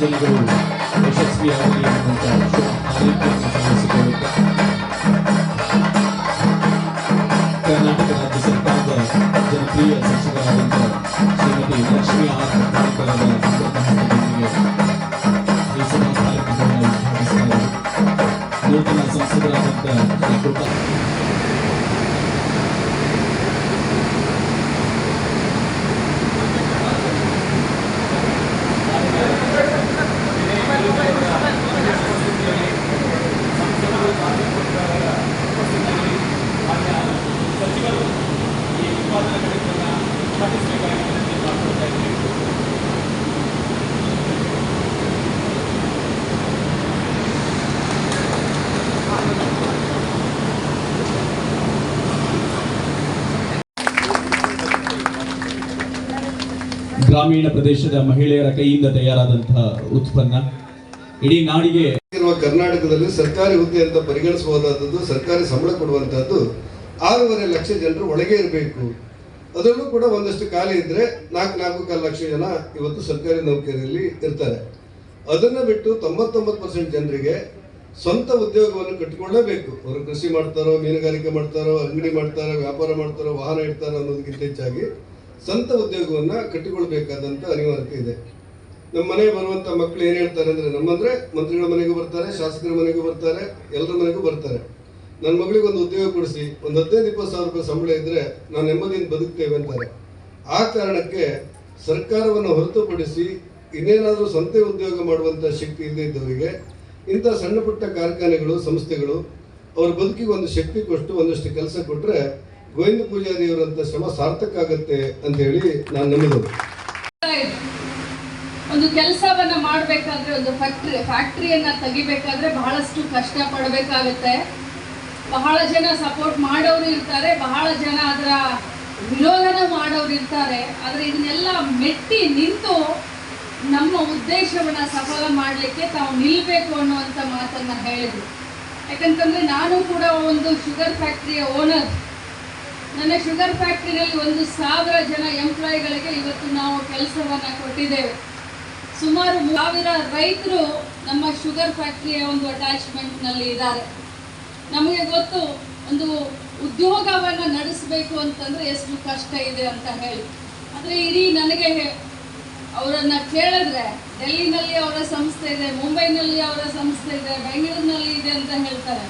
ಯೋಜನೆಗಳು ಯಶಸ್ವಿಯಾಗಲಿ ಅನ್ನುವಂಥ ಶುಭ ಹಾರೈಕೆಯನ್ನು ಸಲ್ಲಿಸಿಕೊಳ್ಳುತ್ತಾ ಕರ್ನಾಟಕ ರಾಜ್ಯ ಸರ್ಕಾರದ ಜನಪ್ರಿಯ ಸಚಿವರಾದಂಥ ಶ್ರೀಮತಿ ಲಕ್ಷ್ಮೀ ಆರ್ ಹೆಬ್ಬಾಳ್ಕರ್ ಅವರ ಹಸ್ತದೊಂದಿಗೆ ಈ ಸಭಾ ಕಾರ್ಯಕ್ರಮವನ್ನು ಉದ್ಘಾಟಿಸ್ತಾ ಇದ್ದಾರೆ. ನೂತನ ಸಂಸದರಾದಂಥ ಶ್ರೀ ಗ್ರಾಮೀಣ ಪ್ರದೇಶದ ಮಹಿಳೆಯರ ಕೈಯಿಂದ ತಯಾರಾದಂತಹ ಉತ್ಪನ್ನ. ಇಡೀ ನಾಡಿಗೆ ಕರ್ನಾಟಕದಲ್ಲಿ ಸರ್ಕಾರಿ ಹುದ್ದೆ ಅಂತ ಪರಿಗಣಿಸಬಹುದಾದದ್ದು ಸರ್ಕಾರಿ ಸಂಬಳ ಕೊಡುವಂತಹದ್ದು ಆರೂವರೆ ಲಕ್ಷ ಜನರು ಒಳಗೆ ಇರಬೇಕು. ಅದರಲ್ಲೂ ಕೂಡ ಒಂದಷ್ಟು ಖಾಲಿ ಇದ್ರೆ ನಾಲ್ಕು ನಾಲ್ಕು ಕಾಲು ಲಕ್ಷ ಜನ ಇವತ್ತು ಸರ್ಕಾರಿ ನೌಕರಿಯಲ್ಲಿ ಇರ್ತಾರೆ. ಅದನ್ನ ಬಿಟ್ಟು ತೊಂಬತ್ತೊಂಬತ್ತು ಪರ್ಸೆಂಟ್ ಜನರಿಗೆ ಸ್ವಂತ ಉದ್ಯೋಗವನ್ನು ಕಟ್ಟಿಕೊಳ್ಳಬೇಕು. ಅವರು ಕೃಷಿ ಮಾಡ್ತಾರೋ, ಮೀನುಗಾರಿಕೆ ಮಾಡ್ತಾರೋ, ಅಂಗಡಿ ಮಾಡ್ತಾರೋ, ವ್ಯಾಪಾರ ಮಾಡ್ತಾರೋ, ವಾಹನ ಇಡ್ತಾರೋ ಅನ್ನೋದಕ್ಕಿಂತ ಹೆಚ್ಚಾಗಿ ಸ್ವಂತ ಉದ್ಯೋಗವನ್ನ ಕಟ್ಟಿಕೊಳ್ಬೇಕಾದಂತ ಅನಿವಾರ್ಯತೆ ಇದೆ. ನಮ್ಮ ಮನೆಗೆ ಬರುವಂತ ಮಕ್ಕಳು ಏನು ಹೇಳ್ತಾರೆ ಅಂದ್ರೆ, ನಮ್ಮಂದ್ರೆ ಮಂತ್ರಿಗಳ ಮನೆಗೂ ಬರ್ತಾರೆ, ಶಾಸಕರ ಮನೆಗೂ ಬರ್ತಾರೆ, ಎಲ್ಲರ ಮನೆಗೂ ಬರ್ತಾರೆ. ನನ್ನ ಮಗಳಿಗೆ ಒಂದು ಉದ್ಯೋಗ ಕೊಡಿಸಿ, ಒಂದು ಹದಿನೈದು ಇಪ್ಪತ್ತು ಸಾವಿರ ರೂಪಾಯಿ ಸಂಬಳ ಇದ್ರೆ ನಾನು ನೆಮ್ಮದಿಯಿಂದ ಬದುಕ್ತೇವೆ ಅಂತಾರೆ. ಆ ಕಾರಣಕ್ಕೆ ಸರ್ಕಾರವನ್ನು ಹೊರತುಪಡಿಸಿ ಇನ್ನೇನಾದರೂ ಸ್ವಂತ ಉದ್ಯೋಗ ಮಾಡುವಂಥ ಶಕ್ತಿ ಇಲ್ಲದೆ ಇದ್ದವರಿಗೆ, ಇಂಥ ಸಣ್ಣ ಪುಟ್ಟ ಕಾರ್ಖಾನೆಗಳು, ಸಂಸ್ಥೆಗಳು, ಅವ್ರ ಬದುಕಿಗೆ ಒಂದು ಶಕ್ತಿ ಕೊಟ್ಟು ಒಂದಷ್ಟು ಕೆಲಸ ಕೊಟ್ರೆ ಗೋವಿಂದ ಪೂಜಾರಿಯವರಂತ ಶ್ರಮ ಸಾರ್ಥಕ ಆಗುತ್ತೆ ಅಂತ ಹೇಳಿ ನಾನು ನಂಬಿದವರು ಒಂದು ಕೆಲಸವನ್ನ ಮಾಡಬೇಕಾದ್ರೆ ಒಂದು ಫ್ಯಾಕ್ಟ್ರಿ ಫ್ಯಾಕ್ಟ್ರಿಯನ್ನ ತೆಗಿಬೇಕಾದ್ರೆ ಬಹಳಷ್ಟು ಕಷ್ಟ ಪಡಬೇಕಾಗುತ್ತೆ ಬಹಳ ಜನ ಸಪೋರ್ಟ್ ಮಾಡೋರು ಇರ್ತಾರೆ, ಬಹಳ ಜನ ಅದರ ವಿರೋಧನ ಮಾಡೋರು ಇರ್ತಾರೆ. ಆದರೆ ಇದನ್ನೆಲ್ಲ ಮೆಟ್ಟಿ ನಿಂತು ನಮ್ಮ ಉದ್ದೇಶವನ್ನ ಸಫಲ ಮಾಡಲಿಕ್ಕೆ ತಾವು ನಿಲ್ಬೇಕು ಅನ್ನುವಂಥ ಮಾತನ್ನ ಹೇಳಿದ್ರು. ಯಾಕಂತಂದ್ರೆ ನಾನು ಕೂಡ ಒಂದು ಶುಗರ್ ಫ್ಯಾಕ್ಟ್ರಿಯ ಓನರ್ ನನ್ನ ಶುಗರ್ ಫ್ಯಾಕ್ಟ್ರಿನಲ್ಲಿ ಒಂದು ಸಾವಿರ ಜನ ಎಂಪ್ಲಾಯಿಗಳಿಗೆ ಇವತ್ತು ನಾವು ಕೆಲಸವನ್ನು ಕೊಟ್ಟಿದ್ದೇವೆ. ಸುಮಾರು ಸಾವಿರ ರೈತರು ನಮ್ಮ ಶುಗರ್ ಫ್ಯಾಕ್ಟ್ರಿಯ ಒಂದು ಅಟ್ಯಾಚ್ಮೆಂಟ್ನಲ್ಲಿ ಇದ್ದಾರೆ. ನಮಗೆ ಗೊತ್ತು ಒಂದು ಉದ್ಯೋಗವನ್ನು ನಡೆಸಬೇಕು ಅಂತಂದರೆ ಎಷ್ಟು ಕಷ್ಟ ಇದೆ ಅಂತ ಹೇಳಿ. ಆದರೆ ಇಡೀ ನನಗೆ ಅವರನ್ನು ಕೇಳಿದ್ರೆ ಡೆಲ್ಲಿನಲ್ಲಿ ಅವರ ಸಂಸ್ಥೆ ಇದೆ, ಮುಂಬೈನಲ್ಲಿ ಅವರ ಸಂಸ್ಥೆ ಇದೆ, ಬೆಂಗಳೂರಿನಲ್ಲಿ ಇದೆ ಅಂತ ಹೇಳ್ತಾರೆ.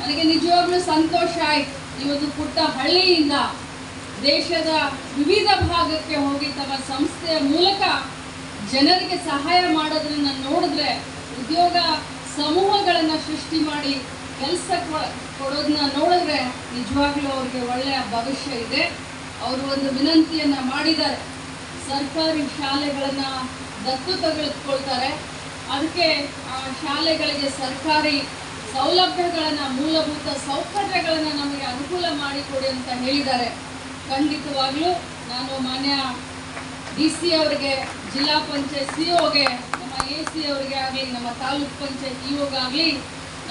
ನನಗೆ ನಿಜವಾಗ್ಲೂ ಸಂತೋಷ ಆಯ್ತು. ಈ ಒಂದು ಪುಟ್ಟ ಹಳ್ಳಿಯಿಂದ ದೇಶದ ವಿವಿಧ ಭಾಗಕ್ಕೆ ಹೋಗಿ ತಮ್ಮ ಸಂಸ್ಥೆಯ ಮೂಲಕ ಜನರಿಗೆ ಸಹಾಯ ಮಾಡೋದನ್ನ ನೋಡಿದ್ರೆ ಉದ್ಯೋಗ ಸಮೂಹಗಳನ್ನು ಸೃಷ್ಟಿ ಮಾಡಿ ಕೆಲಸ ಕೊಡೋದನ್ನ ನೋಡಿದ್ರೆ ನಿಜವಾಗ್ಲೂ ಅವ್ರಿಗೆ ಒಳ್ಳೆಯ ಭವಿಷ್ಯ ಇದೆ. ಅವರು ಒಂದು ವಿನಂತಿಯನ್ನ ಮಾಡಿದ್ದಾರೆ. ಸರ್ಕಾರಿ ಶಾಲೆಗಳನ್ನು ದತ್ತು ತೆಗೆದುಕೊಳ್ತಾರೆ. ಅದಕ್ಕೆ ಶಾಲೆಗಳಿಗೆ ಸರ್ಕಾರಿ ಸೌಲಭ್ಯಗಳನ್ನ, ಮೂಲಭೂತ ಸೌಕರ್ಯಗಳನ್ನ ನಮಗೆ ಅನುಕೂಲ ಮಾಡಿಕೊಡಿ ಅಂತ ಹೇಳಿದ್ದಾರೆ. ಖಂಡಿತವಾಗ್ಲೂ ನಾನು ಮಾನ್ಯ ಡಿ ಸಿ ಅವರಿಗೆ, ಜಿಲ್ಲಾ ಪಂಚಾಯತ್ ಸಿ ಒಗೆ ನಮ್ಮ ಎ ಸಿ ಅವರಿಗೆ ಆಗಲಿ, ನಮ್ಮ ತಾಲೂಕ್ ಪಂಚಾಯತ್ ಇಒಗಾಗಲಿ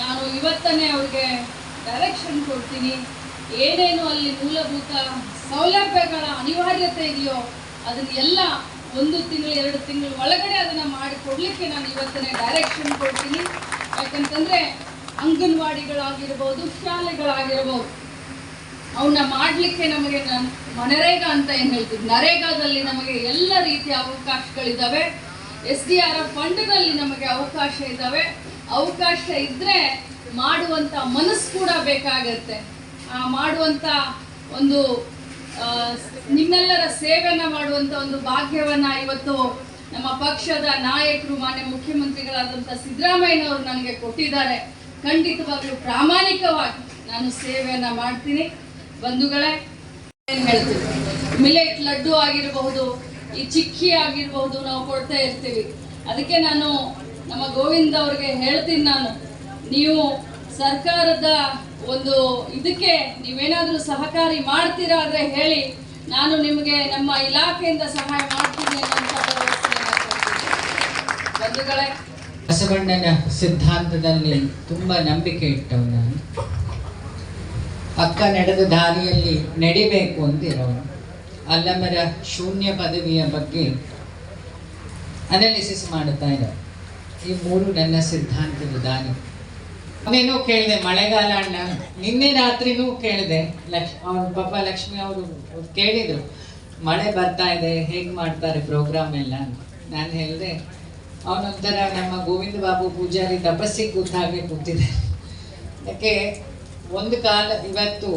ನಾನು ಇವತ್ತನೇ ಅವ್ರಿಗೆ ಡೈರೆಕ್ಷನ್ ಕೊಡ್ತೀನಿ. ಏನೇನು ಅಲ್ಲಿ ಮೂಲಭೂತ ಸೌಲಭ್ಯಗಳ ಅನಿವಾರ್ಯತೆ ಇದೆಯೋ ಅದನ್ನೆಲ್ಲ ಒಂದು ತಿಂಗಳು, ಎರಡು ತಿಂಗಳು ಒಳಗಡೆ ಅದನ್ನು ಮಾಡಿ ಕೊಡ್ಲಿಕ್ಕೆ ನಾನು ಇವತ್ತನೇ ಡೈರೆಕ್ಷನ್ ಕೊಡ್ತೀನಿ. ಯಾಕಂತಂದ್ರೆ ಅಂಗನವಾಡಿಗಳಾಗಿರ್ಬೋದು, ಶಾಲೆಗಳಾಗಿರ್ಬೋದು. ಅವನ್ನ ಮಾಡಲಿಕ್ಕೆ ನಮಗೆ ನಾನು, ಮನರೇಗಾ ಅಂತ ಏನು ಹೇಳ್ತೀವಿ ನರೇಗಾದಲ್ಲಿ ನಮಗೆ ಎಲ್ಲ ರೀತಿಯ ಅವಕಾಶಗಳಿದ್ದಾವೆ ಎಸ್ ಡಿ ಆರ್ ಎಫ್ ಫಂಡ್ನಲ್ಲಿ ನಮಗೆ ಅವಕಾಶ ಇದ್ದಾವೆ ಅವಕಾಶ ಇದ್ರೆ ಮಾಡುವಂಥ ಮನಸ್ಸು ಕೂಡ ಬೇಕಾಗತ್ತೆ. ಆ ಮಾಡುವಂಥ ಒಂದು ನಿಮ್ಮೆಲ್ಲರ ಸೇವೆನ ಮಾಡುವಂಥ ಒಂದು ಭಾಗ್ಯವನ್ನು ಇವತ್ತು ನಮ್ಮ ಪಕ್ಷದ ನಾಯಕರು, ಮಾನ್ಯ ಮುಖ್ಯಮಂತ್ರಿಗಳಾದಂಥ ಸಿದ್ದರಾಮಯ್ಯನವರು ನನಗೆ ಕೊಟ್ಟಿದ್ದಾರೆ. ಖಂಡಿತವಾಗ್ಲೂ ಪ್ರಾಮಾಣಿಕವಾಗಿ ನಾನು ಸೇವೆಯನ್ನ ಮಾಡ್ತೀನಿ. ಬಂಧುಗಳೇ ಹೇಳ್ತೀವಿ ಮಿಲೆಟ್ ಲಡ್ಡು ಆಗಿರಬಹುದು, ಈ ಚಿಕ್ಕಿ ಆಗಿರಬಹುದು ನಾವು ಕೊಡ್ತಾ ಇರ್ತೀವಿ. ಅದಕ್ಕೆ ನಾನು ನಮ್ಮ ಗೋವಿಂದ ಅವ್ರಿಗೆ ಹೇಳ್ತೀನಿ ನಾನು, ನೀವು ಸರ್ಕಾರದ ಒಂದು ಇದಕ್ಕೆ ನೀವೇನಾದರೂ ಸಹಕಾರಿ ಮಾಡ್ತೀರಾ ಅಂದ್ರೆ ಹೇಳಿ, ನಾನು ನಿಮಗೆ ನಮ್ಮ ಇಲಾಖೆಯಿಂದ ಸಹಾಯ ಮಾಡ್ತೀನಿ ಅನ್ನೋಂಥ ಭರವಸೆ. ಬಂಧುಗಳೇ ಬಸವಣ್ಣನ ಸಿದ್ಧಾಂತದಲ್ಲಿ ತುಂಬಾ ನಂಬಿಕೆ ಇಟ್ಟವು ನಾನು. ಅಕ್ಕ ನಡೆದ ದಾರಿಯಲ್ಲಿ ನಡಿಬೇಕು ಅಂತಿರೋನು ಅಲ್ಲಮರ ಶೂನ್ಯ ಪದವಿಯ ಬಗ್ಗೆ ಅನಾಲಿಸಿಸ್ ಮಾಡುತ್ತಾ ಇರೋ ಈ ಮೂರು ನನ್ನ ಸಿದ್ಧಾಂತದ ಮೊನ್ನೆನೂ ಕೇಳಿದೆ, ಮಳೆಗಾಲ ಅಣ್ಣ. ನಿನ್ನೆ ರಾತ್ರಿನೂ ಕೇಳಿದೆ. ಲಕ್ಷ್ ಅವ್ರ ಪಾಪ ಲಕ್ಷ್ಮಿ ಅವರು ಕೇಳಿದ್ರು, ಮಳೆ ಬರ್ತಾ ಇದೆ, ಹೇಗೆ ಮಾಡ್ತಾರೆ ಪ್ರೋಗ್ರಾಮ್ ಎಲ್ಲ ನಾನು ಹೇಳಿದೆ ಅವನೊಂಥರ ನಮ್ಮ ಗೋವಿಂದ ಬಾಬು ಪೂಜಾರಿ ತಪಸ್ಸಿ ಕೂತ ಹಾಗೆ ಕೂತಿದೆ. ಅದಕ್ಕೆ ಒಂದು ಕಾಲ ಇವತ್ತು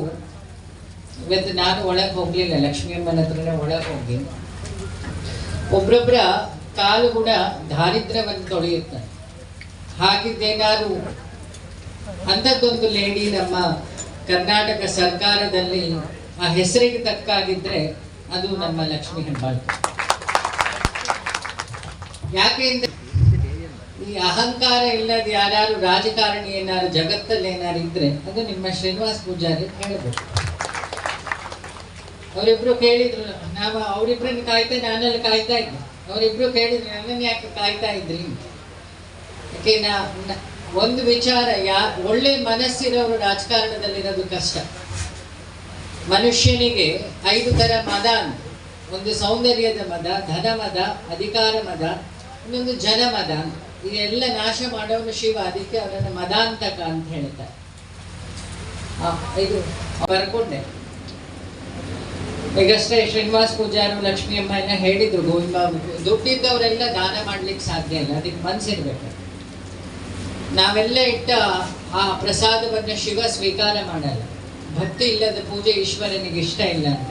ಇವತ್ತು ನಾನು ಒಳಗೆ ಹೋಗ್ಲಿಲ್ಲ, ಲಕ್ಷ್ಮೀ ಅಮ್ಮನ ಹತ್ರನೇ ಒಳಗೆ ಹೋಗಿ. ಒಬ್ರೊಬ್ಬರ ಕಾಲು ಕೂಡ ದಾರಿದ್ರ್ಯವನ್ನು ತೊಳೆಯುತ್ತೆ. ಹಾಗಿದ್ದೇನಾದ್ರು ಅಂಥದ್ದೊಂದು ಲೇಡಿ ನಮ್ಮ ಕರ್ನಾಟಕ ಸರ್ಕಾರದಲ್ಲಿ ಆ ಹೆಸರಿಗೆ ತಕ್ಕಾಗಿದ್ದರೆ ಅದು ನಮ್ಮ ಲಕ್ಷ್ಮೀ ಹೆಬ್ಬಾಳ್ಕರ್. ಯಾಕೆಂದ್ರೆ ಈ ಅಹಂಕಾರ ಇಲ್ಲದ ಯಾರು ರಾಜಕಾರಣಿ ಏನಾದ್ರು ಜಗತ್ತಲ್ಲಿ ಏನಾದ್ರು ಇದ್ರೆ ಅದು ನಿಮ್ಮ ಶ್ರೀನಿವಾಸ್ ಪೂಜಾರಿ ಹೇಳ್ಬೇಕು. ಅವರಿಬ್ರು ಕೇಳಿದ್ರು, ನಾವು ಅವರಿಬ್ರನ್ನ ಕಾಯ್ತಾ, ನಾನಲ್ಲಿ ಕಾಯ್ತಾ ಇದ್ದೆ ಅವರಿಬ್ರು ಕೇಳಿದ್ರು, ನನ್ನನ್ನು ಯಾಕೆ ಕಾಯ್ತಾ ಇದ್ರಿ? ಯಾಕೆ ನಾ ಒಂದು ವಿಚಾರ, ಯಾ, ಒಳ್ಳೆ ಮನಸ್ಸಿರೋರು ರಾಜಕಾರಣದಲ್ಲಿರೋದು ಕಷ್ಟ. ಮನುಷ್ಯನಿಗೆ ಐದು ತರ ಮದ ಅಂತ ಒಂದು ಸೌಂದರ್ಯದ ಮದ ಧನ ಮದ ಅಧಿಕಾರ ಮದ ಇನ್ನೊಂದು ಜನ ಮದ ಅಂತ ಇದೆಲ್ಲ ನಾಶ ಮಾಡೋನು ಶಿವ, ಅದಕ್ಕೆ ಅವರನ್ನು ಮದಾಂತಕ ಅಂತ ಹೇಳ್ತಾರೆ. ಇದು ಬರ್ಕೊಂಡೆ. ಈಗಷ್ಟೇ ಶ್ರೀನಿವಾಸ್ ಪೂಜಾರು ಲಕ್ಷ್ಮೀ ಎಲ್ಲ ಹೇಳಿದ್ರು ಗೋವಿಂದ ದುಡ್ಡಿದ್ದವರೆಲ್ಲ ದಾನ ಮಾಡ್ಲಿಕ್ಕೆ ಸಾಧ್ಯ ಇಲ್ಲ, ಅದಕ್ಕೆ ಮನ್ಸಿರ್ಬೇಕು. ನಾವೆಲ್ಲ ಇಟ್ಟ ಆ ಪ್ರಸಾದವನ್ನ ಶಿವ ಸ್ವೀಕಾರ ಮಾಡಲ್ಲ. ಭಕ್ತಿ ಇಲ್ಲದ ಪೂಜೆ ಈಶ್ವರನಿಗೆ ಇಷ್ಟ ಇಲ್ಲ ಅಂತ.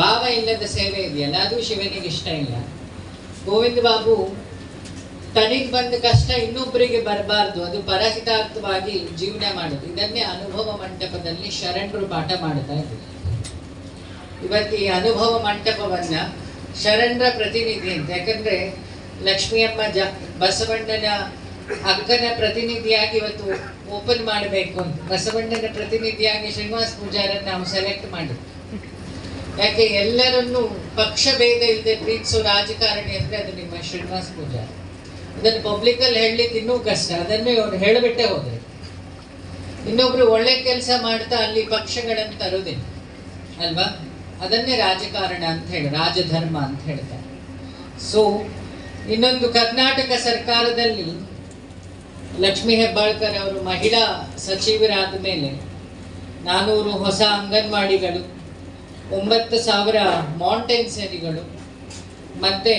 ಭಾವ ಇಲ್ಲದ ಸೇವೆ ಇದೆಯಲ್ಲ, ಅದು ಶಿವನಿಗೆ ಇಷ್ಟ ಇಲ್ಲ. ಗೋವಿಂದ ಬಾಬು ತನಿಗೆ ಬಂದ ಕಷ್ಟ ಇನ್ನೊಬ್ಬರಿಗೆ ಬರಬಾರ್ದು. ಅದು ಪರಹಿತಾರ್ಥವಾಗಿ ಜೀವನ ಮಾಡೋದು. ಇದನ್ನೇ ಅನುಭವ ಮಂಟಪದಲ್ಲಿ ಶರಣರು ಪಾಠ ಮಾಡ್ತಾ ಇದ್ರು ಇವತ್ತು ಈ ಅನುಭವ ಮಂಟಪವನ್ನ ಶರಣರ ಪ್ರತಿನಿಧಿ ಅಂತ. ಯಾಕಂದ್ರೆ ಲಕ್ಷ್ಮಿಯಮ್ಮ ಜ, ಬಸವಣ್ಣನ ಅಕ್ಕನ ಪ್ರತಿನಿಧಿಯಾಗಿ ಇವತ್ತು ಓಪನ್ ಮಾಡಬೇಕು ಅಂತ. ಬಸವಣ್ಣನ ಪ್ರತಿನಿಧಿಯಾಗಿ ಶ್ರೀನಿವಾಸ್ ಪೂಜಾರನ್ನ ನಾವು ಸೆಲೆಕ್ಟ್ ಮಾಡಿದ್ವಿ ಯಾಕೆ ಎಲ್ಲರನ್ನೂ ಪಕ್ಷ ಭೇದ ಇಲ್ಲದೆ ಪ್ರೀತಿಸೋ ರಾಜಕಾರಣಿ ಅಂದ್ರೆ ಅದು ನಿಮ್ಮ ಶ್ರೀನಿವಾಸ್ ಪೂಜಾರಿ. ಅದನ್ನು ಪಬ್ಲಿಕಲ್ಲಿ ಹೇಳಲಿಕ್ಕೆ ಇನ್ನೂ ಕಷ್ಟ. ಅದನ್ನೇ ಅವ್ರು ಹೇಳಿಬಿಟ್ಟೆ ಹೋದ್ರೆ. ಇನ್ನೊಬ್ರು ಒಳ್ಳೆ ಕೆಲಸ ಮಾಡ್ತಾ ಅಲ್ಲಿ ಪಕ್ಷಗಳನ್ನು ತರೋದಿಲ್ಲ ಅಲ್ವಾ? ಅದನ್ನೇ ರಾಜಕಾರಣ ಅಂತ ಹೇಳಿ, ರಾಜಧರ್ಮ ಅಂತ ಹೇಳ್ತಾರೆ. ಸೊ ಇನ್ನೊಂದು ಕರ್ನಾಟಕ ಸರ್ಕಾರದಲ್ಲಿ ಲಕ್ಷ್ಮೀ ಹೆಬ್ಬಾಳ್ಕರ್ ಅವರು ಮಹಿಳಾ ಸಚಿವರಾದ ಮೇಲೆ ನಾನೂರು ಹೊಸ ಅಂಗನವಾಡಿಗಳು, ಒಂಬತ್ತು ಸಾವಿರ ಮಾಂಟೇನ್ಸರಿಗಳು ಮತ್ತೆ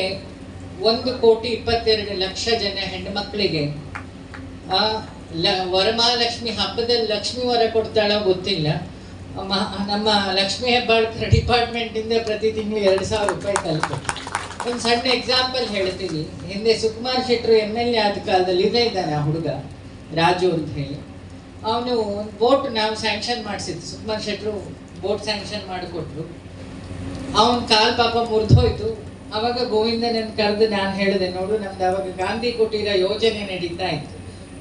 ಒಂದು ಕೋಟಿ ಇಪ್ಪತ್ತೆರಡು ಲಕ್ಷ ಜನ ಹೆಣ್ಮಕ್ಳಿಗೆ ವರಮಹಾಲಕ್ಷ್ಮಿ ಹಬ್ಬದಲ್ಲಿ ಲಕ್ಷ್ಮಿ ವರ ಕೊಡ್ತಾಳೋ ಗೊತ್ತಿಲ್ಲ. ನಮ್ಮ ಲಕ್ಷ್ಮಿ ಹೆಬ್ಬಾಳ್ಕರ್ ಡಿಪಾರ್ಟ್ಮೆಂಟ್ ಇಂದ ಪ್ರತಿ ತಿಂಗಳು ಎರಡು ಸಾವಿರ ರೂಪಾಯಿ ತಲುಪುತ್ತೆ ಒಂದು ಸಣ್ಣ ಎಕ್ಸಾಂಪಲ್ ಹೇಳ್ತೀನಿ. ಹಿಂದೆ ಸುಕುಮಾರ್ ಶೆಟ್ರು ಎಂ ಎಲ್ ಎ ಆದ ಕಾಲದಲ್ಲಿ ಇದೇ ಇದ್ದಾನೆ ಆ ಹುಡುಗ, ರಾಜು ಅಂತ ಹೇಳಿ. ಅವನು ಒಂದು ಬೋಟ್ ನಾವು ಸ್ಯಾಂಕ್ಷನ್ ಮಾಡಿಸಿದ್ದು. ಸುಕುಮಾರ್ ಶೆಟ್ರು ಬೋಟ್ ಸ್ಯಾಂಕ್ಷನ್ ಮಾಡಿಕೊಟ್ರು. ಅವನ ಕಾಲು ಪಾಪ ಮುರಿದೋಯ್ತು. ಅವಾಗ ಗೋವಿಂದನನ್ನ ಕರೆದು ನಾನು ಹೇಳಿದೆ, ನೋಡು, ನಮ್ದು ಅವಾಗ ಗಾಂಧಿ ಕುಟೀರ ಯೋಜನೆ ನಡೀತಾ ಇತ್ತು.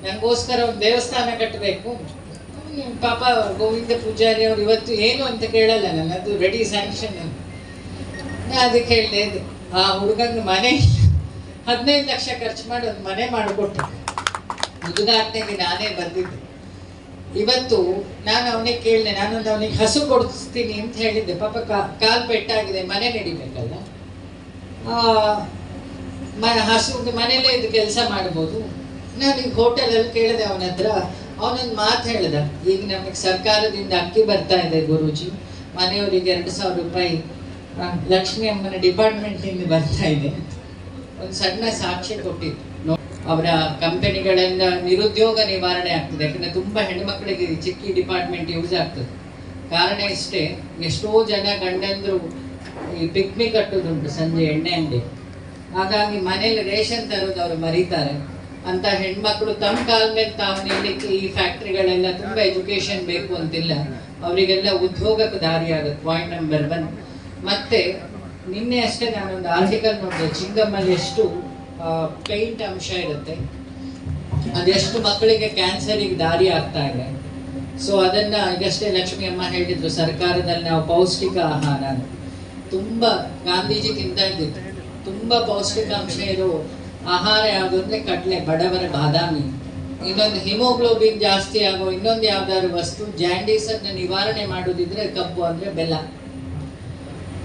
ನನಗೋಸ್ಕರ ಒಂದು ದೇವಸ್ಥಾನ ಕಟ್ಟಬೇಕು. ಪಾಪ ಗೋವಿಂದ ಪೂಜಾರಿ ಅವ್ರು ಇವತ್ತು ಏನು ಅಂತ ಕೇಳಲ್ಲ, ನನ್ನದು ರೆಡಿ ಸ್ಯಾಂಕ್ಷನ್ ಅಂತ ಅದಕ್ಕೆ ಹೇಳಿದೆ ಆ ಹುಡುಗನ ಮನೆ ಹದಿನೈದು ಲಕ್ಷ ಖರ್ಚು ಮಾಡಿ ಒಂದು ಮನೆ ಮಾಡಿಕೊಟ್ಟೆ. ಉದ್ಘಾಟನೆಗೆ ನಾನೇ ಬಂದಿದ್ದೆ. ಇವತ್ತು ನಾನು ಅವನಿಗೆ ಕೇಳಿದೆ, ನಾನೊಂದು ಅವನಿಗೆ ಹಸು ಕೊಡಿಸ್ತೀನಿ ಅಂತ ಹೇಳಿದ್ದೆ. ಪಾಪ ಕಾಲ್ ಪೆಟ್ಟಾಗಿದೆ, ಮನೆ ನಡಿಬೇಕಲ್ಲ? ಹಸು ಮನೇಲೇ ಇದು ಕೆಲಸ ಮಾಡ್ಬೋದು. ನಾನು ಈಗ ಹೋಟೆಲಲ್ಲಿ ಕೇಳಿದೆ ಅವನ ಹತ್ರ. ಅವನೊಂದು ಮಾತು ಹೇಳಿದ. ಈಗ ನಮಗೆ ಸರ್ಕಾರದಿಂದ ಅಕ್ಕಿ ಬರ್ತಾ ಇದೆ ಗುರೂಜಿ. ಮನೆಯವರಿಗೆ ಎರಡು ಸಾವಿರ ರೂಪಾಯಿ ಲಕ್ಷ್ಮೀ ಲಕ್ಷ್ಮಿ ಅಮ್ಮನ ಡಿಪಾರ್ಟ್ಮೆಂಟಿಂದ ಬರ್ತಾ ಇದೆ. ಒಂದು ಸಣ್ಣ ಸಾಕ್ಷಿ ಕೊಟ್ಟಿದ್ದು ಅವರ ಕಂಪನಿಗಳಿಂದ ನಿರುದ್ಯೋಗ ನಿವಾರಣೆ ಆಗ್ತದೆ. ಯಾಕಂದರೆ ತುಂಬ ಹೆಣ್ಮಕ್ಳಿಗೆ ಚಿಕ್ಕಿ ಡಿಪಾರ್ಟ್ಮೆಂಟ್ ಯೂಸ್ ಆಗ್ತದೆ. ಕಾರಣ ಇಷ್ಟೇ, ಎಷ್ಟೋ ಜನ ಗಂಡಂದ್ರು ಈ ಪಿಕ್ನಿಕ್ ಕಟ್ಟೋದುಂಟು ಸಂಜೆ ಎಣ್ಣೆ ಅಂಗಡಿ ಹಾಗಾಗಿ ಮನೇಲಿ ರೇಷನ್ ತರೋದು ಅವರು ಮರೀತಾರೆ. ಅಂತ ಹೆಣ್ಮಕ್ಳು ತಮ್ಮ ಕಾಲ ಮೇಲೆ ತಾವು ನಿಲ್ಲಕ್ಕೆ ಈ ಫ್ಯಾಕ್ಟ್ರಿಗಳೆಲ್ಲ ತುಂಬಾ ಎಜುಕೇಶನ್ ಬೇಕು ಅಂತಿಲ್ಲ. ಅವರಿಗೆಲ್ಲ ಉದ್ಯೋಗಕ್ಕೆ ದಾರಿ ಆಗುತ್ತೆ ಪಾಯಿಂಟ್ ನಂಬರ್ ಒನ್ ಮತ್ತೆ ನಿನ್ನೆ ಅಷ್ಟೇ ನಾನೊಂದು ಆರ್ಟಿಕಲ್ ನೋಡಿದೆ. ಚಿಂಗಮ್ಮಲ್ಲಿ ಎಷ್ಟು ಪೇಂಟ್ ಅಂಶ ಇರುತ್ತೆ. ಅದೆಷ್ಟು ಮಕ್ಕಳಿಗೆ ಕ್ಯಾನ್ಸರಿಗೆ ದಾರಿ ಆಗ್ತಾ ಇದೆ. ಸೊ ಅದನ್ನ ಈಗಷ್ಟೇ ಲಕ್ಷ್ಮಿ ಅಮ್ಮ ಹೇಳಿದ್ರು, ಸರ್ಕಾರದಲ್ಲಿ ನಾವು ಪೌಷ್ಟಿಕ ಆಹಾರ. ತುಂಬಾ ಗಾಂಧೀಜಿ ತಿಂತಾ ಇದ್ದಿದ್ದು. ತುಂಬಾ ಪೌಷ್ಟಿಕಾಂಶ ಇರೋ ಆಹಾರ ಯಾವುದು ಅಂದ್ರೆ ಕಡಲೆ, ಬಡವರ ಬಾದಾಮಿ. ಇನ್ನೊಂದು ಹಿಮೋಗ್ಲೋಬಿನ್ ಜಾಸ್ತಿ ಆಗೋ ಇನ್ನೊಂದು ಯಾವ್ದಾದ್ರು ವಸ್ತು ಜಾಂಡೀಸ್ ಅನ್ನ ನಿವಾರಣೆ ಮಾಡೋದಿದ್ರೆ ಕಬ್ಬು ಅಂದ್ರೆ ಬೆಲ್ಲ.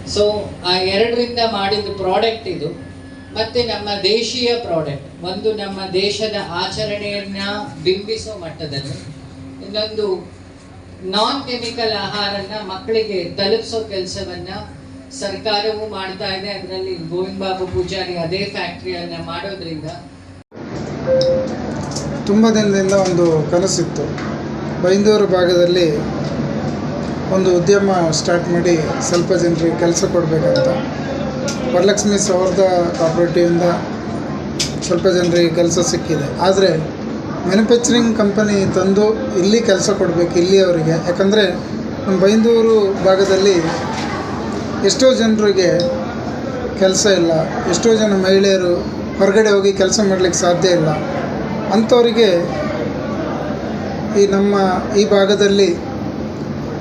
ಸೊ ಆ ಎರಡರಿಂದ ಮಾಡಿದ ಪ್ರಾಡಕ್ಟ್ ಇದು. ಮತ್ತೆ ನಮ್ಮ ದೇಶೀಯ ಪ್ರಾಡಕ್ಟ್ ಒಂದು ನಮ್ಮ ದೇಶದ ಆಚರಣೆಯನ್ನ ಬಿಂಬಿಸೋ ಮಟ್ಟದಲ್ಲಿ ಇನ್ನೊಂದು ನಾನ್ ಕೆಮಿಕಲ್ ಆಹಾರನ ಮಕ್ಕಳಿಗೆ ತಲುಪಿಸೋ ಕೆಲಸವನ್ನ ಸರ್ಕಾರವು ಮಾಡ್ತಾ ಇದೆ, ಅದರಲ್ಲಿ ಗೋವಿಂದ ಬಾಬು ಪೂಜಾರಿ ಅದೇ ಫ್ಯಾಕ್ಟ್ರಿಯನ್ನ ಮಾಡೋದ್ರಿಂದ. ತುಂಬ ದಿನದಿಂದ ಒಂದು ಕನಸಿತ್ತು. ಬೈಂದೂರು ಭಾಗದಲ್ಲಿ ಒಂದು ಉದ್ಯಮ ಸ್ಟಾರ್ಟ್ ಮಾಡಿ ಸ್ವಲ್ಪ ಜನರಿಗೆ ಕೆಲಸ ಕೊಡಬೇಕಂತ. ವರಲಕ್ಷ್ಮಿ ಸೌರದ ಕಾಪರೇಟಿವಿಂದ ಸ್ವಲ್ಪ ಜನರಿಗೆ ಕೆಲಸ ಸಿಕ್ಕಿದೆ. ಆದರೆ ಮ್ಯಾನುಫ್ಯಾಕ್ಚರಿಂಗ್ ಕಂಪನಿ ತಂದು ಇಲ್ಲಿ ಕೆಲಸ ಕೊಡಬೇಕು ಇಲ್ಲಿಯವರಿಗೆ ಯಾಕಂದರೆ ನಮ್ಮ ಬೈಂದೂರು ಭಾಗದಲ್ಲಿ ಎಷ್ಟೋ ಜನರಿಗೆ ಕೆಲಸ ಇಲ್ಲ. ಎಷ್ಟೋ ಜನ ಮಹಿಳೆಯರು ಹೊರಗಡೆ ಹೋಗಿ ಕೆಲಸ ಮಾಡಲಿಕ್ಕೆ ಸಾಧ್ಯ ಇಲ್ಲ. ಅಂಥವರಿಗೆ ಈ ನಮ್ಮ ಈ ಭಾಗದಲ್ಲಿ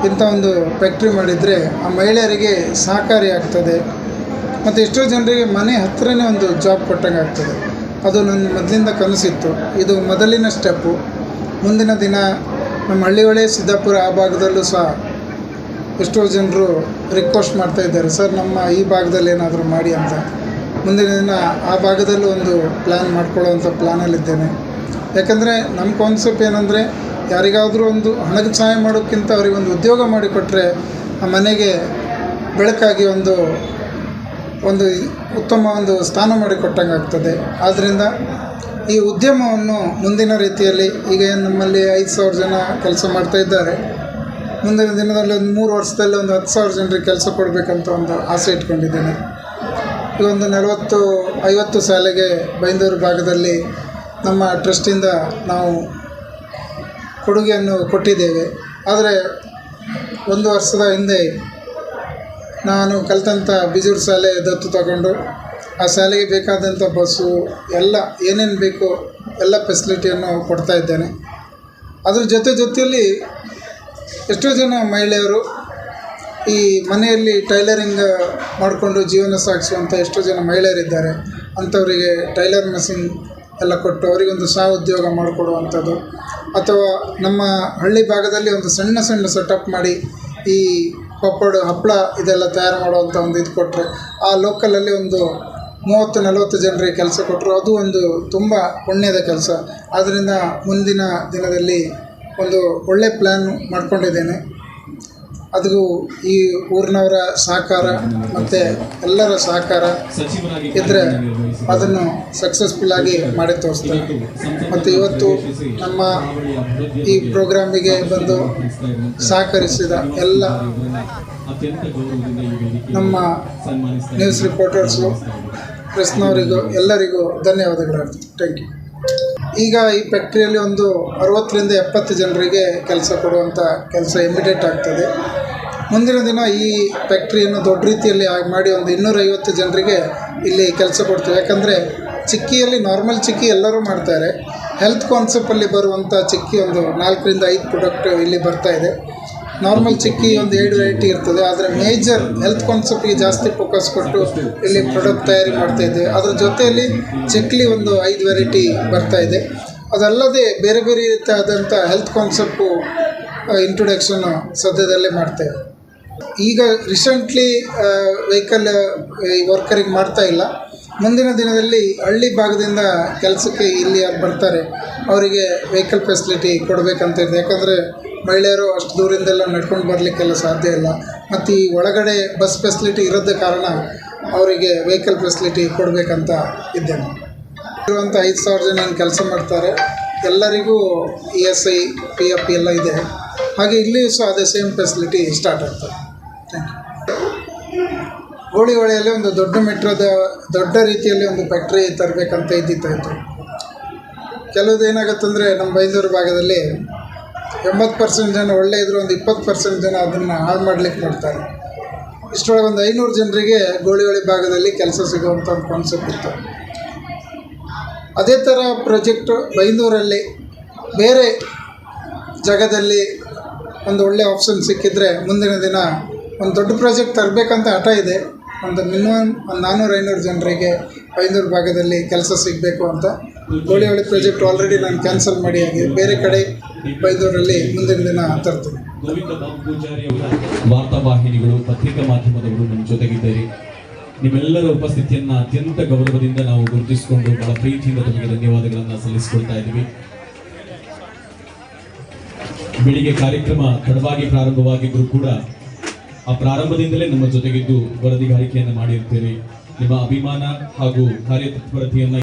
ಇಂಥ ಒಂದು ಫ್ಯಾಕ್ಟ್ರಿ ಮಾಡಿದರೆ ಆ ಮಹಿಳೆಯರಿಗೆ ಸಹಕಾರಿ ಆಗ್ತದೆ. ಮತ್ತು ಎಷ್ಟೋ ಜನರಿಗೆ ಮನೆ ಹತ್ತಿರನೇ ಒಂದು ಜಾಬ್ ಕೊಟ್ಟಂಗೆ ಆಗ್ತದೆ. ಅದು ನನ್ನ ಮೊದಲಿಂದ ಕನಸಿತ್ತು. ಇದು ಮೊದಲಿನ ಸ್ಟೆಪ್ಪು. ಮುಂದಿನ ದಿನ ನಮ್ಮ ಹಳ್ಳಿಹೊಳೆ ಸಿದ್ದಾಪುರ ಆ ಭಾಗದಲ್ಲೂ ಸಹ ಎಷ್ಟೋ ಜನರು ರಿಕ್ವೆಸ್ಟ್ ಮಾಡ್ತಾ ಇದ್ದಾರೆ, ಸರ್, ನಮ್ಮ ಈ ಭಾಗದಲ್ಲಿ ಏನಾದರೂ ಮಾಡಿ ಅಂತ. ಮುಂದಿನ ದಿನ ಆ ಭಾಗದಲ್ಲೂ ಒಂದು ಪ್ಲ್ಯಾನ್ ಮಾಡ್ಕೊಳ್ಳೋವಂಥ ಪ್ಲ್ಯಾನಲ್ಲಿದ್ದೇನೆ ಯಾಕಂದರೆ ನಮ್ಮ ಕಾನ್ಸೆಪ್ಟ್ ಏನಂದರೆ, ಯಾರಿಗಾದರೂ ಒಂದು ಹಣದ ಸಹಾಯ ಮಾಡೋಕ್ಕಿಂತ ಅವರಿಗೆ ಒಂದು ಉದ್ಯೋಗ ಮಾಡಿಕೊಟ್ರೆ ಆ ಮನೆಗೆ ಬೆಳಕಾಗಿ ಒಂದು ಒಂದು ಉತ್ತಮ ಒಂದು ಸ್ಥಾನ ಮಾಡಿಕೊಟ್ಟಂಗೆ ಆಗ್ತದೆ. ಆದ್ದರಿಂದ ಈ ಉದ್ಯಮವನ್ನು ಮುಂದಿನ ರೀತಿಯಲ್ಲಿ ಈಗ ನಮ್ಮಲ್ಲಿ ಐದು ಸಾವಿರ ಜನ ಕೆಲಸ ಮಾಡ್ತಾ ಇದ್ದಾರೆ. ಮುಂದಿನ ದಿನದಲ್ಲಿ ಒಂದು ಮೂರು ವರ್ಷದಲ್ಲಿ ಒಂದು ಹತ್ತು ಸಾವಿರ ಜನರಿಗೆ ಕೆಲಸ ಕೊಡಬೇಕಂತ ಒಂದು ಆಸೆ ಇಟ್ಕೊಂಡಿದ್ದೇನೆ. ಈ ಒಂದು ನಲವತ್ತು, ಐವತ್ತು ಶಾಲೆಗೆ ಬೈಂದೂರು ಭಾಗದಲ್ಲಿ ನಮ್ಮ ಟ್ರಸ್ಟಿಂದ ನಾವು ಕೊಡುಗೆಯನ್ನು ಕೊಟ್ಟಿದ್ದೇವೆ. ಆದರೆ ಒಂದು ವರ್ಷದ ಹಿಂದೆ ನಾನು ಕಲಿತಂಥ ಬಿಜೂರು ಶಾಲೆ ದತ್ತು ತಗೊಂಡು ಆ ಶಾಲೆಗೆ ಬೇಕಾದಂಥ ಬಸ್ಸು, ಎಲ್ಲ ಏನೇನು ಬೇಕೋ ಎಲ್ಲ ಫೆಸಿಲಿಟಿಯನ್ನು ಕೊಡ್ತಾ ಇದ್ದೇನೆ. ಅದ್ರ ಜೊತೆ ಜೊತೆಯಲ್ಲಿ ಎಷ್ಟೋ ಜನ ಮಹಿಳೆಯರು ಈ ಮನೆಯಲ್ಲಿ ಟೈಲರಿಂಗ್ ಮಾಡಿಕೊಂಡು ಜೀವನ ಸಾಗಿಸುವಂಥ ಎಷ್ಟೋ ಜನ ಮಹಿಳೆಯರಿದ್ದಾರೆ. ಅಂಥವರಿಗೆ ಟೈಲರ್ ಮಷಿನ್ ಎಲ್ಲ ಕೊಟ್ಟು ಅವರಿಗೊಂದು ಸಹ ಉದ್ಯೋಗ ಮಾಡಿಕೊಡುವಂಥದ್ದು. ಅಥವಾ ನಮ್ಮ ಹಳ್ಳಿ ಭಾಗದಲ್ಲಿ ಒಂದು ಸಣ್ಣ ಸಣ್ಣ ಸೆಟಪ್ ಮಾಡಿ ಈ ಪಪ್ಪಡು ಹಪ್ಪಳ ಇದೆಲ್ಲ ತಯಾರು ಮಾಡುವಂಥ ಒಂದು ಇದು ಕೊಟ್ಟರೆ ಆ ಲೋಕಲಲ್ಲಿ ಒಂದು ಮೂವತ್ತು ನಲವತ್ತು ಜನರಿಗೆ ಕೆಲಸ ಕೊಟ್ಟರು ಅದು ಒಂದು ತುಂಬ ಪುಣ್ಯದ ಕೆಲಸ. ಆದ್ದರಿಂದ ಮುಂದಿನ ದಿನದಲ್ಲಿ ಒಂದು ಒಳ್ಳೆ ಪ್ಲ್ಯಾನ್ ಮಾಡಿಕೊಂಡಿದ್ದೇನೆ. ಅದು ಈ ಊರಿನವರ ಸಹಕಾರ ಮತ್ತು ಎಲ್ಲರ ಸಹಕಾರ ಇದ್ದರೆ ಅದನ್ನು ಸಕ್ಸಸ್ಫುಲ್ ಆಗಿ ಮಾಡಿ ತೋರಿಸ್ತೇನೆ ಮತ್ತು ಇವತ್ತು ನಮ್ಮ ಈ ಪ್ರೋಗ್ರಾಮಿಗೆ ಬಂದು ಸಹಕರಿಸಿದ ಎಲ್ಲ ನಮ್ಮ ನ್ಯೂಸ್ ರಿಪೋರ್ಟರ್ಸು ಪ್ರೆಸ್ನವರಿಗೂ ಎಲ್ಲರಿಗೂ ಧನ್ಯವಾದಗಳು. ಥ್ಯಾಂಕ್ ಯು ಈಗ ಈ ಫ್ಯಾಕ್ಟ್ರಿಯಲ್ಲಿ ಒಂದು ಅರವತ್ತರಿಂದ ಎಪ್ಪತ್ತು ಜನರಿಗೆ ಕೆಲಸ ಕೊಡುವಂಥ ಕೆಲಸ ಇಮಿಡಿಯೇಟ್ ಆಗ್ತದೆ. ಮುಂದಿನ ದಿನ ಈ ಫ್ಯಾಕ್ಟ್ರಿಯನ್ನು ದೊಡ್ಡ ರೀತಿಯಲ್ಲಿ ಮಾಡಿ ಒಂದು ಇನ್ನೂರೈವತ್ತು ಜನರಿಗೆ ಇಲ್ಲಿ ಕೆಲಸ ಕೊಡ್ತೀವಿ. ಯಾಕಂದರೆ ಚಿಕ್ಕಿಯಲ್ಲಿ ನಾರ್ಮಲ್ ಚಿಕ್ಕಿ ಎಲ್ಲರೂ ಮಾಡ್ತಾರೆ. ಹೆಲ್ತ್ ಕಾನ್ಸೆಪ್ಟಲ್ಲಿ ಬರುವಂಥ ಚಿಕ್ಕಿ ಒಂದು ನಾಲ್ಕರಿಂದ ಐದು ಪ್ರಾಡಕ್ಟ್ ಇಲ್ಲಿ ಬರ್ತಾ ಇದೆ. ನಾರ್ಮಲ್ ಚಿಕ್ಕಿ ಒಂದು ಎರಡು ವೆರೈಟಿ ಇರ್ತದೆ. ಆದರೆ ಮೇಜರ್ ಹೆಲ್ತ್ ಕಾನ್ಸೆಪ್ಟ್ಗೆ ಜಾಸ್ತಿ ಫೋಕಸ್ ಕೊಟ್ಟು ಇಲ್ಲಿ ಪ್ರಾಡಕ್ಟ್ ತಯಾರಿ ಮಾಡ್ತಾ ಇದ್ದೇವೆ ಅದರ ಜೊತೆಯಲ್ಲಿ ಚಕ್ಲಿ ಒಂದು ಐದು ವೆರೈಟಿ ಬರ್ತಾ ಇದೆ. ಅದಲ್ಲದೆ ಬೇರೆ ಬೇರೆ ರೀತಿಯಾದಂಥ ಹೆಲ್ತ್ ಕಾನ್ಸೆಪ್ಟು ಇಂಟ್ರೊಡಕ್ಷನ್ನು ಸದ್ಯದಲ್ಲೇ ಮಾಡ್ತೇವೆ ಈಗ ರೀಸೆಂಟ್ಲಿ ವೆಹಿಕಲ್ ಈ ವರ್ಕರಿಗೆ ಮಾಡ್ತಾ ಇಲ್ಲ. ಮುಂದಿನ ದಿನದಲ್ಲಿ ಹಳ್ಳಿ ಭಾಗದಿಂದ ಕೆಲಸಕ್ಕೆ ಇಲ್ಲಿ ಯಾರು ಬರ್ತಾರೆ, ಅವರಿಗೆ ವೆಹಿಕಲ್ ಫೆಸಿಲಿಟಿ ಕೊಡಬೇಕಂತ ಇದೆ. ಯಾಕಂದರೆ ಮಹಿಳೆಯರು ಅಷ್ಟು ದೂರಿಂದೆಲ್ಲ ನಡ್ಕೊಂಡು ಬರಲಿಕ್ಕೆಲ್ಲ ಸಾಧ್ಯ ಇಲ್ಲ. ಮತ್ತು ಈ ಒಳಗಡೆ ಬಸ್ ಫೆಸಿಲಿಟಿ ಇರೋದ ಕಾರಣ ಅವರಿಗೆ ವೆಹಿಕಲ್ ಫೆಸಿಲಿಟಿ ಕೊಡಬೇಕಂತ ಇದ್ದೇನೆ. ಇರುವಂಥ ಐದು ಸಾವಿರ ಜನ ಕೆಲಸ ಮಾಡ್ತಾರೆ. ಎಲ್ಲರಿಗೂ E S I P F ಎಲ್ಲ ಇದೆ. ಹಾಗೆ ಇಲ್ಲಿಯೂ ಸಹ ಅದೇ ಸೇಮ್ ಫೆಸಿಲಿಟಿ ಸ್ಟಾರ್ಟ್ ಆಗ್ತದೆ. ಥ್ಯಾಂಕ್ ಯು ಗೋಳಿಹೊಳೆಯಲ್ಲಿ ಒಂದು ದೊಡ್ಡ ಮೆಟ್ರೋದ ದೊಡ್ಡ ರೀತಿಯಲ್ಲಿ ಒಂದು ಫ್ಯಾಕ್ಟ್ರಿ ತರಬೇಕಂತ ಇದ್ದಿತ್ತಾಯಿತು ಕೆಲವ್ದು ಏನಾಗುತ್ತಂದರೆ ನಮ್ಮ ಬೈಂದೂರು ಭಾಗದಲ್ಲಿ ಎಂಬತ್ತು ಪರ್ಸೆಂಟ್ ಜನ, ಒಳ್ಳೆ ಇದ್ರು ಒಂದು ಇಪ್ಪತ್ತು ಪರ್ಸೆಂಟ್ ಜನ ಅದನ್ನು ಹಾಳು ಮಾಡ್ಲಿಕ್ಕೆ ನೋಡ್ತಾರೆ ಇಷ್ಟರೊಳಗೆ ಒಂದು ಐನೂರು ಜನರಿಗೆ ಗೋಳಿಹೊಳಿ ಭಾಗದಲ್ಲಿ ಕೆಲಸ ಸಿಗುವಂಥ ಒಂದು ಕಾನ್ಸೆಪ್ಟ್ ಇತ್ತು. ಅದೇ ಥರ ಪ್ರಾಜೆಕ್ಟು ಬೈಂದೂರಲ್ಲಿ ಬೇರೆ ಜಾಗದಲ್ಲಿ ಒಂದು ಒಳ್ಳೆ ಆಪ್ಷನ್ ಸಿಕ್ಕಿದ್ರೆ ಮುಂದಿನ ದಿನ ಒಂದು ದೊಡ್ಡ ಪ್ರಾಜೆಕ್ಟ್ ತರಬೇಕಂತ ಹಠ ಇದೆ. ಒಂದು ಮಿನಿಮಮ್ ಒಂದು ನಾನ್ನೂರು ಐನೂರು ಜನರಿಗೆ ಬೈಂದೂರು ಭಾಗದಲ್ಲಿ ಕೆಲಸ ಸಿಗಬೇಕು ಅಂತ. ಗೋಳಿಹೊಳೆ ಪ್ರಾಜೆಕ್ಟ್ ಆಲ್ರೆಡಿ ನಾನು ಕ್ಯಾನ್ಸಲ್ ಮಾಡಿ ಹಾಗೆ ಬೇರೆ ಕಡೆ ಬೈಂದೂರಲ್ಲಿ ಮುಂದಿನ ದಿನ ತರ್ತೀನಿ. ವಾರ್ತಾ ವಾಹಿನಿಗಳು, ಪತ್ರಿಕಾ ಮಾಧ್ಯಮದವರು ನಮ್ಮ ಜೊತೆಗಿದ್ದೀರಿ. ನಿಮ್ಮೆಲ್ಲರ ಉಪಸ್ಥಿತಿಯನ್ನು ಅತ್ಯಂತ ಗೌರವದಿಂದ ನಾವು ಗುರುತಿಸಿಕೊಂಡು ಬಹಳ ಪ್ರೀತಿಯಿಂದ ತಮಗೆ ಧನ್ಯವಾದಗಳನ್ನು ಸಲ್ಲಿಸಿಕೊಳ್ತಾ ಇದ್ದೀವಿ. ಬೆಳಿಗ್ಗೆ ಕಾರ್ಯಕ್ರಮ ತಡವಾಗಿ ಪ್ರಾರಂಭವಾಗಿದ್ದರೂ ಕೂಡ ಆ ಪ್ರಾರಂಭದಿಂದಲೇ ನಮ್ಮ ಜೊತೆಗಿದ್ದು ವರದಿಗಾರಿಕೆಯನ್ನು ಮಾಡಿರ್ತೇವೆ ನಿಮ್ಮ ಅಭಿಮಾನ ಹಾಗೂ ಕಾರ್ಯತತ್ಪರತೆಯನ್ನ